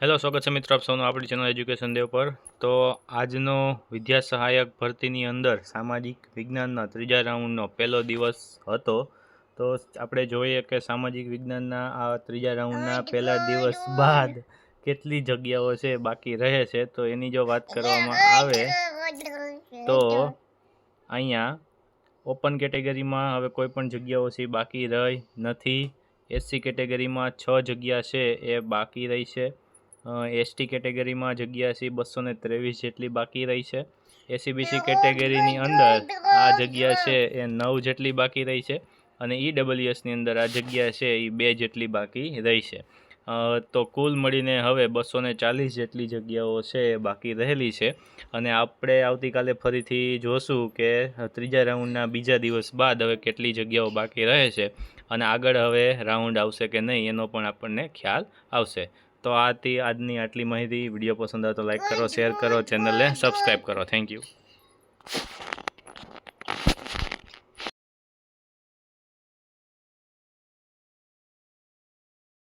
Hello સ્વાગત છે મિત્રો આપ સૌનું આપણી ચેનલ એજ્યુકેશન દેવ પર તો આજનો વિદ્યા સહાયક ભરતીની અંદર સામાજિક વિજ્ઞાનના ત્રીજા રાઉન્ડનો પહેલો દિવસ હતો. તો આપણે જોઈએ કે સામાજિક વિજ્ઞાનના આ ત્રીજા રાઉન્ડના પહેલા દિવસ બાદ કેટલી જગ્યાઓ છે બાકી રહે છે તો એની જો વાત કરવામાં આવે તો અહીંયા ઓપન કેટેગરીમાં હવે કોઈ પણ જગ્યાઓ છે બાકી રહી નથી. એસસી કેટેગરીમાં છ જગ્યા છે એ બાકી રહી છે. એસટી કેટેગરીમાં જગ્યા છે બસો ને ત્રેવીસ જેટલી બાકી રહી છે. એસીબીસી કેટેગરીની અંદર આ જગ્યા છે એ નવ જેટલી બાકી રહી છે અને ઈડબ્લ્યુએસની અંદર આ જગ્યા છે એ બે જેટલી બાકી રહી છે. તો કુલ મળીને હવે બસો ને ચાલીસ જેટલી જગ્યાઓ છે એ બાકી રહેલી છે. અને આપણે આવતીકાલે ફરીથી જોશું કે ત્રીજા રાઉન્ડના બીજા દિવસ બાદ હવે કેટલી જગ્યાઓ બાકી રહે છે અને આગળ હવે રાઉન્ડ આવશે કે નહીં એનો પણ આપણને ખ્યાલ આવશે. તો આ હતી આજની આટલી માહિતી, વીડિયો પસંદ આવે તો લાઈક કરો શેર કરો ચેનલને સબસ્ક્રાઈબ કરો. Thank you